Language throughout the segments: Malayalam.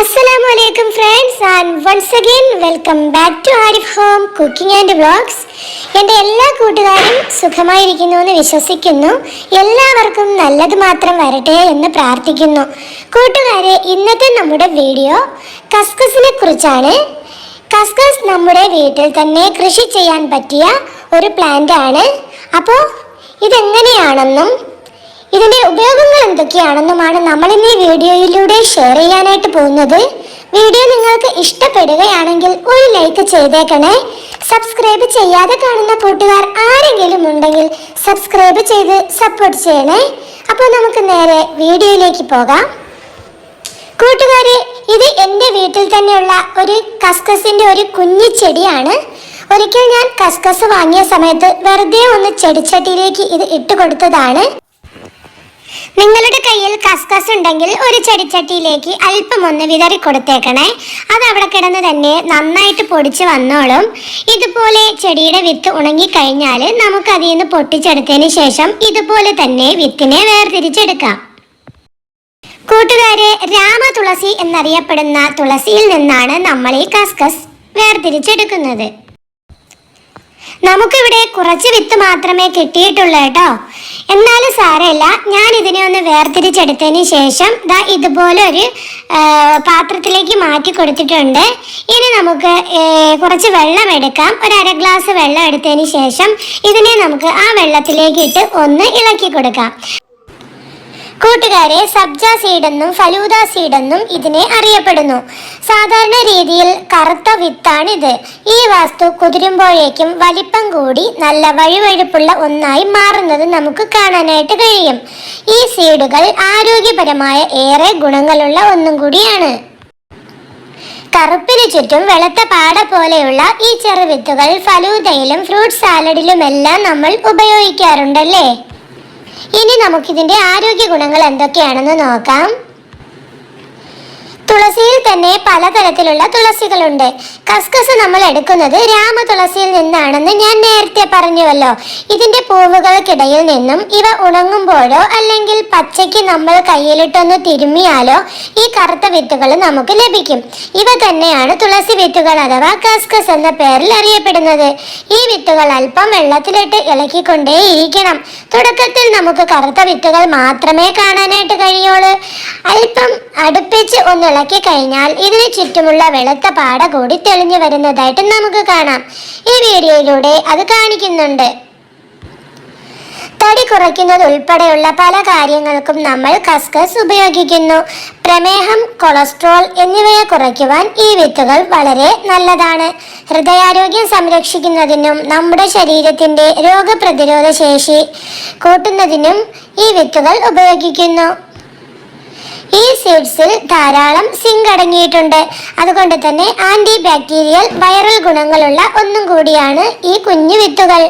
അസ്സലാമു അലൈക്കും friends and once again welcome back to Arif home cooking and vlogs എന്റെ എല്ലാ കൂട്ടുകാരും സുഖമായിരിക്കുന്നു എന്ന് വിശ്വസിക്കുന്നു. എല്ലാവർക്കും നല്ലത് മാത്രം വരട്ടെ എന്ന് പ്രാർത്ഥിക്കുന്നു. കൂട്ടുകാരെ ഇന്നത്തെ നമ്മുടെ വീഡിയോ കസ്കസിനെ കുറിച്ചാണ്. കസ്കസ് നമ്മുടെ വീട്ടിൽ തന്നെ കൃഷി ചെയ്യാൻ പറ്റിയ ഒരു പ്ലാന്റ് ആണ്. അപ്പോൾ ഇതെങ്ങനെയാണെന്നും ഇതിന്റെ ഉപയോഗങ്ങൾ എന്തൊക്കെയാണെന്നുമാണ് നമ്മൾ ഇന്ന് ഈ വീഡിയോയിലൂടെ ഷെയർ ചെയ്യാനായിട്ട് പോകുന്നത്. വീഡിയോ നിങ്ങൾക്ക് ഇഷ്ടപ്പെടുകയാണെങ്കിൽ ഒരു ലൈക്ക് ചെയ്തേക്കണേ. സബ്സ്ക്രൈബ് ചെയ്യാതെ കാണുന്ന കൂട്ടുകാർ ആരെങ്കിലും ഉണ്ടെങ്കിൽ സബ്സ്ക്രൈബ് ചെയ്ത് സപ്പോർട്ട് ചെയ്യണേ. അപ്പോൾ നമുക്ക് നേരെ വീഡിയോയിലേക്ക് പോകാം. കൂട്ടുകാരെ ഇത് എന്റെ വീട്ടിൽ തന്നെയുള്ള ഒരു കസ്കസിന്റെ ഒരു കുഞ്ഞു ചെടിയാണ്. ഒരിക്കൽ ഞാൻ കസ്കസ് വാങ്ങിയ സമയത്ത് വെറുതെ ഒന്ന് ചെടിച്ചട്ടിയിലേക്ക് ഇത് ഇട്ട് കൊടുത്തതാണ്. നിങ്ങളുടെ കയ്യിൽ കസ്കസ് ഉണ്ടെങ്കിൽ ഒരു ചെടിച്ചട്ടിയിലേക്ക് അല്പം ഒന്ന് വിതറി കൊടുത്തേക്കണേ. അത് അവിടെ കിടന്ന് തന്നെ നന്നായിട്ട് പൊടിച്ച് വന്നോളും. ഇതുപോലെ ചെടിയുടെ വിത്ത് ഉണങ്ങിക്കഴിഞ്ഞാൽ നമുക്ക് അതിൽ നിന്ന് പൊട്ടിച്ചെടുത്തതിന് ശേഷം ഇതുപോലെ തന്നെ വിത്തിനെ വേർതിരിച്ചെടുക്കാം. കൂട്ടുകാരെ രാമ തുളസി എന്നറിയപ്പെടുന്ന തുളസിയിൽ നിന്നാണ് നമ്മൾ ഈ കസ്കസ് വേർതിരിച്ചെടുക്കുന്നത്. നമുക്കിവിടെ കുറച്ച് വിത്ത് മാത്രമേ കിട്ടിയിട്ടുള്ളൂ കേട്ടോ. എന്നാലും സാരമില്ല ഞാൻ ഇതിനെ ഒന്ന് വേർതിരിച്ചെടുത്തതിന് ശേഷം ദാ ഇതുപോലെ ഒരു പാത്രത്തിലേക്ക് മാറ്റി കൊടുത്തിട്ടുണ്ട്. ഇനി നമുക്ക് കുറച്ച് വെള്ളം എടുക്കാം. ഒരു അര ഗ്ലാസ് വെള്ളം എടുത്തതിന് ശേഷം ഇതിനെ നമുക്ക് ആ വെള്ളത്തിലേക്ക് ഇട്ട് ഒന്ന് ഇളക്കി കൊടുക്കാം. കൂട്ടുകാരെ സബ്ജ സീഡെന്നും ഫലൂദ സീഡെന്നും ഇതിനെ അറിയപ്പെടുന്നു. സാധാരണ രീതിയിൽ കറുത്ത വിത്താണിത്. ഈ വാസ്തു കുതിരുമ്പോഴേക്കും വലിപ്പം കൂടി നല്ല വഴുവഴുപ്പുള്ള ഒന്നായി മാറുന്നത് നമുക്ക് കാണാനായിട്ട് കഴിയും. ഈ സീഡുകൾ ആരോഗ്യപരമായ ഏറെ ഗുണങ്ങളുള്ള ഒന്നും കൂടിയാണ്. കറുപ്പിന് ചുറ്റും വെളുത്ത പാട പോലെയുള്ള ഈ ചെറുവിത്തുകൾ ഫലൂദയിലും ഫ്രൂട്ട് സാലഡിലുമെല്ലാം നമ്മൾ ഉപയോഗിക്കാറുണ്ടല്ലേ? ഇനി നമുക്കിതിന്റെ ആരോഗ്യ ഗുണങ്ങൾ എന്തൊക്കെയാണെന്ന് നോക്കാം. തുളസിയിൽ തന്നെ പലതരത്തിലുള്ള തുളസികളുണ്ട്. കസ്കസ് നമ്മൾ എടുക്കുന്നത് രാമ തുളസിയിൽ നിന്നാണെന്ന് ഞാൻ നേരത്തെ പറഞ്ഞുവല്ലോ. ഇതിന്റെ പൂവുകൾക്കിടയിൽ നിന്നും ഇവ ഉണങ്ങുമ്പോഴോ അല്ലെങ്കിൽ പച്ചയ്ക്ക് നമ്മൾ കയ്യിലിട്ടൊന്ന് തിരുമ്മിയാലോ ഈ കറുത്ത വിത്തുകൾ നമുക്ക് ലഭിക്കും. ഇവ തന്നെയാണ് തുളസി വിത്തുകൾ അഥവാ കസ്കസ് എന്ന പേരിൽ അറിയപ്പെടുന്നത്. ഈ വിത്തുകൾ അല്പം വെള്ളത്തിലിട്ട് ഇളക്കിക്കൊണ്ടേയിരിക്കണം. തുടക്കത്തിൽ നമുക്ക് കറുത്ത വിത്തുകൾ മാത്രമേ കാണാനായിട്ട് കഴിയുള്ളൂ. അല്പം അടുപ്പിച്ച് ഒന്ന് ഇളക്കി കഴിഞ്ഞാൽ ഇതിന് ചുറ്റുമുള്ള വെളുത്ത പാട കൂടി തെളിഞ്ഞു വരുന്നതായിട്ട് നമുക്ക് കാണാം. ഈ വീഡിയോയിലൂടെ അത് കാണിക്കുന്നുണ്ട്. തടി കുറയ്ക്കുന്നത് ഉൾപ്പെടെയുള്ള പല കാര്യങ്ങൾക്കും നമ്മൾ കസ്കസ് ഉപയോഗിക്കുന്നു. പ്രമേഹം കൊളസ്ട്രോൾ എന്നിവയെ കുറയ്ക്കുവാൻ ഈ വിത്തുകൾ വളരെ നല്ലതാണ്. ഹൃദയാരോഗ്യം സംരക്ഷിക്കുന്നതിനും നമ്മുടെ ശരീരത്തിന്റെ രോഗപ്രതിരോധ ശേഷി കൂട്ടുന്നതിനും ഈ വിത്തുകൾ ഉപയോഗിക്കുന്നു. ഈ സീഡ്സിൽ ധാരാളം സിങ്ക് അടങ്ങിയിട്ടുണ്ട്. അതുകൊണ്ട് തന്നെ ആന്റി ബാക്ടീരിയൽ വൈറൽ ഗുണങ്ങളുള്ള ഒന്നും കൂടിയാണ് ഈ കുഞ്ഞു വിത്തുകൾ.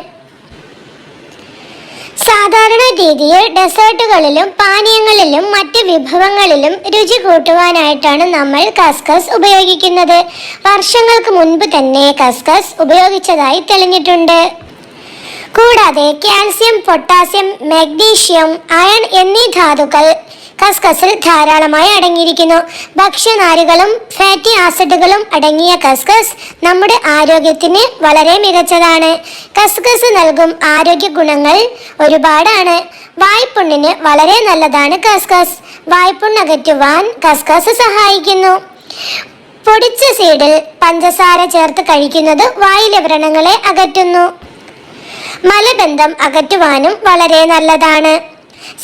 സാധാരണ രീതിയിൽ ഡെസേർട്ടുകളിലും പാനീയങ്ങളിലും മറ്റ് വിഭവങ്ങളിലും രുചി കൂട്ടുവാനായിട്ടാണ് നമ്മൾ കസ്കസ് ഉപയോഗിക്കുന്നത്. വർഷങ്ങൾക്ക് മുൻപ് തന്നെ കസ്കസ് ഉപയോഗിച്ചതായി തെളിഞ്ഞിട്ടുണ്ട്. കൂടാതെ കാൽസ്യം പൊട്ടാസ്യം മാഗ്നീഷ്യം അയൺ എന്നീ ധാതുക്കൾ കസ്കസിൽ ധാരാളമായി അടങ്ങിയിരിക്കുന്നു. ഭക്ഷ്യനാരുകളും ഫാറ്റി ആസിഡുകളും അടങ്ങിയ കസ്കസ് നമ്മുടെ ആരോഗ്യത്തിന് വളരെ മികച്ചതാണ്. കസ്കസ് നൽകും ആരോഗ്യ ഗുണങ്ങൾ ഒരുപാടാണ്. വായ്പുണ്ണിന് വളരെ നല്ലതാണ് കസ്കസ്. വായ്പുണ്ണ് അകറ്റുവാൻ കസ്കസ് സഹായിക്കുന്നു. പൊടിച്ച സീഡിൽ പഞ്ചസാര ചേർത്ത് കഴിക്കുന്നത് വായിലെ വ്രണങ്ങളെ അകറ്റുന്നു. മലബന്ധം അകറ്റുവാനും വളരെ നല്ലതാണ്.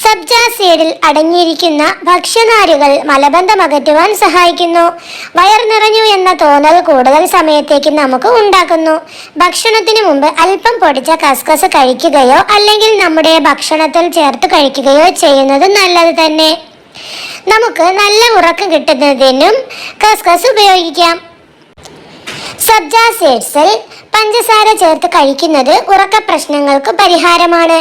സബ്ജ സീഡിൽ അടങ്ങിയിരിക്കുന്ന ഭക്ഷ്യനാരുകൾ മലബന്ധം അകറ്റുവാൻ സഹായിക്കുന്നു. വയർ നിറഞ്ഞു എന്ന തോന്നൽ കൂടുതൽ സമയത്തേക്ക് നമുക്ക് ഉണ്ടാക്കുന്നു. ഭക്ഷണത്തിന് മുമ്പ് അല്പം പൊടിച്ച കസ്കസ് കഴിക്കുകയോ അല്ലെങ്കിൽ നമ്മുടെ ഭക്ഷണത്തിൽ ചേർത്ത് കഴിക്കുകയോ ചെയ്യുന്നത് നല്ലത് തന്നെ. നമുക്ക് നല്ല ഉറക്കം കിട്ടുന്നതിനും കസ്കസ് ഉപയോഗിക്കാം. സബ്ജ സീഡ്സിൽ പഞ്ചസാര ചേർത്ത് കഴിക്കുന്നത് ഉറക്ക പ്രശ്നങ്ങൾക്ക് പരിഹാരമാണ്.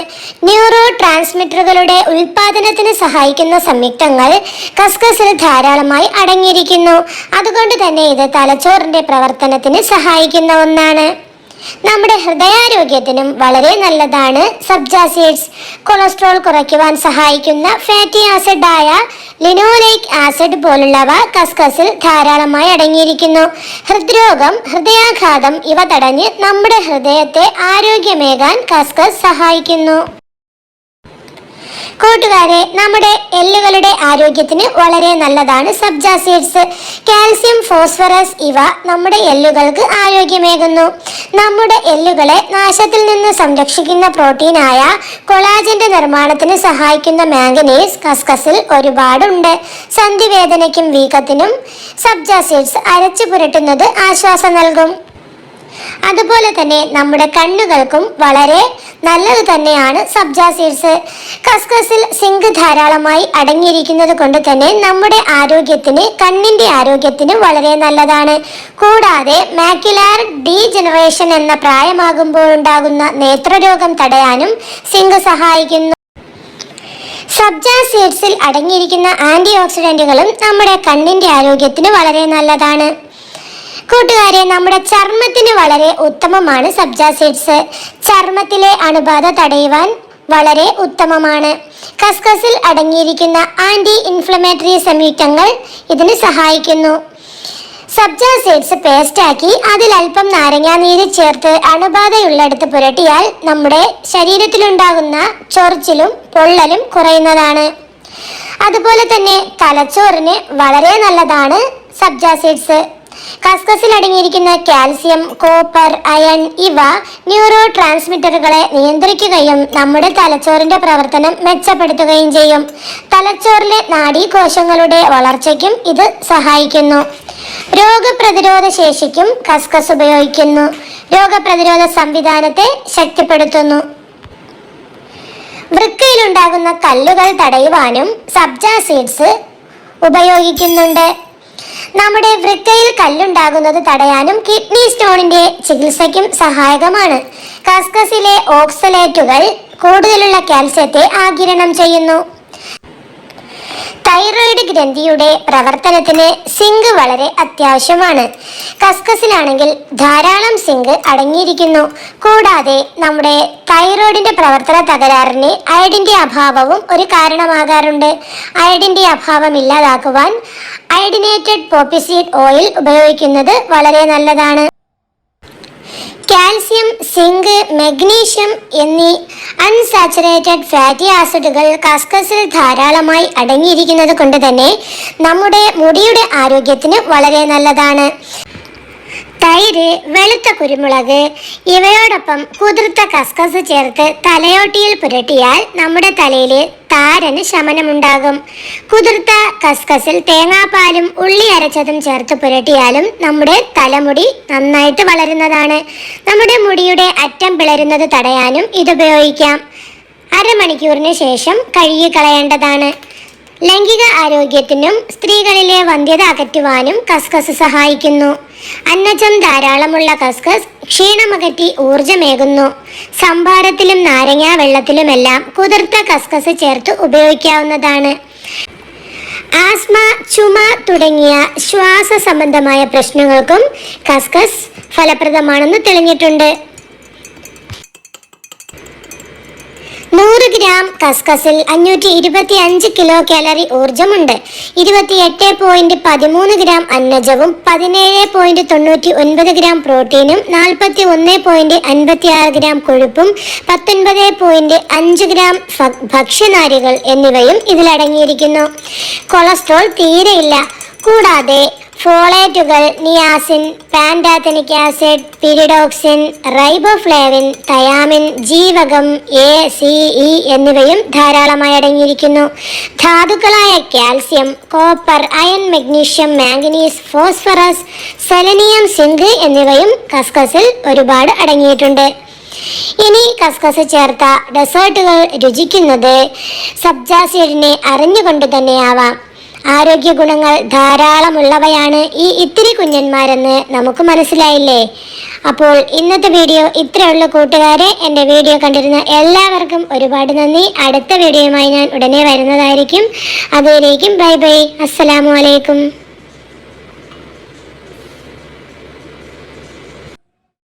ന്യൂറോ ട്രാൻസ്മിറ്ററുകളുടെ ഉൽപാദനത്തിന് സഹായിക്കുന്ന സംയുക്തങ്ങൾ കസ്കസിൽ ധാരാളമായി അടങ്ങിയിരിക്കുന്നു. അതുകൊണ്ട് തന്നെ ഇത് തലച്ചോറിന്റെ പ്രവർത്തനത്തിന് സഹായിക്കുന്ന ഒന്നാണ്. നമ്മുടെ ഹൃദയാരോഗ്യത്തിനും വളരെ നല്ലതാണ് സബ്ജ സീഡ്സ് കൊളസ്ട്രോൾ കുറയ്ക്കുവാൻ സഹായിക്കുന്ന ഫാറ്റി ആസിഡ് ആയ ലിനോലൈക് ആസിഡ് പോലുള്ളവ കസ്കസിൽ ധാരാളമായി അടങ്ങിയിരിക്കുന്നു. ഹൃദ്രോഗം ഹൃദയാഘാതം ഇവ തടഞ്ഞ് നമ്മുടെ ഹൃദയത്തെ ആരോഗ്യമേകാൻ കസ്കസ് സഹായിക്കുന്നു. കൂട്ടുകാരെ നമ്മുടെ എല്ലുകളുടെ ആരോഗ്യത്തിന് വളരെ നല്ലതാണ് സബ്ജ സീഡ്സ്. കാൽസ്യം ഫോസ്ഫറസ് ഇവ നമ്മുടെ എല്ലുകൾക്ക് ആരോഗ്യമേകുന്നു. നമ്മുടെ എല്ലുകളെ നാശത്തിൽ നിന്ന് സംരക്ഷിക്കുന്ന പ്രോട്ടീനായ കൊളാജന്റെ നിർമ്മാണത്തിന് സഹായിക്കുന്ന മാംഗനീസ് കസ്കസിൽ ഒരുപാടുണ്ട്. സന്ധിവേദനയ്ക്കും വീക്കത്തിനും സബ്ജ സീഡ്സ് അരച്ചു പുരട്ടുന്നത് ആശ്വാസം നൽകും. അതുപോലെ തന്നെ നമ്മുടെ കണ്ണുകൾക്കും വളരെ നല്ലത് തന്നെയാണ്. സബ്ജ സീഡ്സ് കസ്കസിൽ സിങ്ക് ധാരാളമായി അടങ്ങിയിരിക്കുന്നത് കൊണ്ട് തന്നെ നമ്മുടെ ആരോഗ്യത്തിന് കണ്ണിന്റെ ആരോഗ്യത്തിന് വളരെ നല്ലതാണ്. കൂടാതെ മാക്യുലാർ ഡീജനറേഷൻ എന്ന പ്രായമാകുമ്പോൾ ഉണ്ടാകുന്ന നേത്രരോഗം തടയാനും സിങ്ക് സഹായിക്കുന്നു. സബ്ജ സീഡ്സിൽ അടങ്ങിയിരിക്കുന്ന ആന്റി ഓക്സിഡന്റുകളും നമ്മുടെ കണ്ണിന്റെ ആരോഗ്യത്തിന് വളരെ നല്ലതാണ്. കൂട്ടുകാരെ നമ്മുടെ ചർമ്മത്തിന് വളരെ ഉത്തമമാണ് സബ്ജ സീഡ്സ്. ചർമ്മത്തിലെ അണുബാധ തടയുവാൻ വളരെ ഉത്തമമാണ്. കസ്കസിൽ അടങ്ങിയിരിക്കുന്ന ആന്റി ഇൻഫ്ലമേറ്ററി സംയുക്തങ്ങൾ ഇതിന് സഹായിക്കുന്നു. സബ്ജ സീഡ്സ് പേസ്റ്റാക്കി അതിൽ അല്പം നാരങ്ങാനീര് ചേർത്ത് അണുബാധയുള്ളിടത്ത് പുരട്ടിയാൽ നമ്മുടെ ശരീരത്തിലുണ്ടാകുന്ന ചൊറിച്ചിലും പൊള്ളലും കുറയുന്നതാണ്. അതുപോലെ തന്നെ തലച്ചോറിന് വളരെ നല്ലതാണ് സബ്ജ സീഡ്സ്. കസ്കസിൽ അടങ്ങിയിരിക്കുന്ന കാൽസ്യം കോപ്പർ അയൺ ഇവ ന്യൂറോ ട്രാൻസ്മിറ്ററുകളെ നിയന്ത്രിക്കുകയും നമ്മുടെ തലച്ചോറിന്റെ പ്രവർത്തനം മെച്ചപ്പെടുത്തുകയും ചെയ്യും. തലച്ചോറിലെ നാഡീകോശങ്ങളുടെ വളർച്ചയ്ക്കും ഇത് സഹായിക്കുന്നു. രോഗപ്രതിരോധ ശേഷിക്കും കസ്കസ് ഉപയോഗിക്കുന്നു. രോഗപ്രതിരോധ സംവിധാനത്തെ ശക്തിപ്പെടുത്തുന്നു. വൃക്കയിലുണ്ടാകുന്ന കല്ലുകൾ തടയുവാനും സബ്ജ സീഡ്സ് ഉപയോഗിക്കുന്നുണ്ട്. നമ്മുടെ വൃക്കയിൽ കല്ലുണ്ടാകുന്നത് തടയാനും കിഡ്നി സ്റ്റോണിന്റെ ചികിത്സയ്ക്കും സഹായകമാണ്. കസ്കസിലെ ഓക്സലേറ്റുകൾ കൂടുതലുള്ള കാൽസ്യത്തെ ആകിരണം ചെയ്യുന്നു. തൈറോയിഡ് ഗ്രന്ഥിയുടെ പ്രവർത്തനത്തിന് സിങ്ക് വളരെ അത്യാവശ്യമാണ്. കസ്കസിലാണെങ്കിൽ ധാരാളം സിങ്ക് അടങ്ങിയിരിക്കുന്നു. കൂടാതെ നമ്മുടെ തൈറോയിഡിന്റെ പ്രവർത്തന തകരാറിന് അയഡിന്റെ അഭാവവും ഒരു കാരണമാകാറുണ്ട്. അയഡിന്റെ അഭാവം ഇല്ലാതാക്കുവാൻ അയഡിനേറ്റഡ് പോപ്പിസീഡ് ഓയിൽ ഉപയോഗിക്കുന്നത് വളരെ നല്ലതാണ്. കാൽസ്യം സിങ്ക് മഗ്നീഷ്യം എന്നീ അൺസാച്ചുറേറ്റഡ് ഫാറ്റി ആസിഡുകൾ കസ്കസിൽ ധാരാളമായി അടങ്ങിയിരിക്കുന്നത് കൊണ്ട് തന്നെ നമ്മുടെ മുടിയുടെ ആരോഗ്യത്തിന് വളരെ നല്ലതാണ്. തൈര് വെളുത്ത കുരുമുളക് ഇവയോടൊപ്പം കുതിർത്ത കസ്കസ് ചേർത്ത് തലയോട്ടിയിൽ പുരട്ടിയാൽ നമ്മുടെ തലയിലെ താരന് ശമനമുണ്ടാകും. കുതിർത്ത കസ്കസിൽ തേങ്ങാപ്പാലും ഉള്ളി അരച്ചതും ചേർത്ത് പുരട്ടിയാലും നമ്മുടെ തലമുടി നന്നായിട്ട് വളരുന്നതാണ്. നമ്മുടെ മുടിയുടെ അറ്റം പിളരുന്നത് തടയാനും ഇതുപയോഗിക്കാം അരമണിക്കൂറിന് ശേഷം കഴുകിക്കളയേണ്ടതാണ്. ലൈംഗിക ആരോഗ്യത്തിനും സ്ത്രീകളിലെ വന്ധ്യത അകറ്റുവാനും കസ്കസ് സഹായിക്കുന്നു. അന്നജം ധാരാളമുള്ള കസ്കസ് ക്ഷീണമകറ്റി ഊർജമേകുന്നു സംഭാരത്തിലും നാരങ്ങാ വെള്ളത്തിലുമെല്ലാം കുതിർത്ത കസ്കസ് ചേർത്ത് ഉപയോഗിക്കാവുന്നതാണ്. ആസ്മ ചുമ തുടങ്ങിയ ശ്വാസ സംബന്ധമായ പ്രശ്നങ്ങൾക്കും കസ്കസ് ഫലപ്രദമാണെന്ന് തെളിഞ്ഞിട്ടുണ്ട്. ഗ്രാം കസ്കസിൽ അഞ്ഞൂറ്റി ഇരുപത്തി അഞ്ച് കിലോ കാലറി ഊർജമുണ്ട് ഇരുപത്തിയെട്ട് പോയിന്റ് പതിമൂന്ന് ഗ്രാം അന്നജവും പതിനേഴ് പോയിന്റ് തൊണ്ണൂറ്റി ഒൻപത് ഗ്രാം പ്രോട്ടീനും നാൽപ്പത്തി ഒന്ന് പോയിന്റ് അൻപത്തി ആറ് ഗ്രാം കൊഴുപ്പും പത്തൊൻപത് പോയിന്റ് അഞ്ച് ഗ്രാം ഭക്ഷ്യനാരുകൾ എന്നിവയും ഇതിലടങ്ങിയിരിക്കുന്നു. കൊളസ്ട്രോൾ തീരെയില്ല. കൂടാതെ ഫോളേറ്റുകൾ niacin pantothenic acid pyridoxine riboflavin thiamine ജീവകം എ സി ഇ എന്നിവയും ധാരാളമായി അടങ്ങിയിരിക്കുന്നു. ധാതുക്കളായ calcium copper iron magnesium manganese phosphorus selenium zinc എന്നിവയും കസ്കസിൽ ഒരുപാട് അടങ്ങിയിട്ടുണ്ട്. ഇനി കസ്കസ് ചേർത്ത ഡെസേർട്ടുകൾ രുചിക്കുന്നത് സബ്ജാസിഡിനെ അറിഞ്ഞുകൊണ്ട് തന്നെയാവാം. ആരോഗ്യ ഗുണങ്ങൾ ധാരാളമുള്ളവയാണ് ഈ ഇത്തിരി കുഞ്ഞന്മാരെന്ന് നമുക്ക് മനസ്സിലായില്ലേ? അപ്പോൾ ഇന്നത്തെ വീഡിയോ ഇത്രയുള്ള കൂട്ടുകാരെ. എന്റെ വീഡിയോ കണ്ടിരുന്ന എല്ലാവർക്കും ഒരുപാട് നന്ദി. അടുത്ത വീഡിയോയുമായി ഞാൻ ഉടനെ വരുന്നതായിരിക്കും. അതുവരേക്കും ബൈ ബൈ. അസ്സലാമു അലൈക്കും.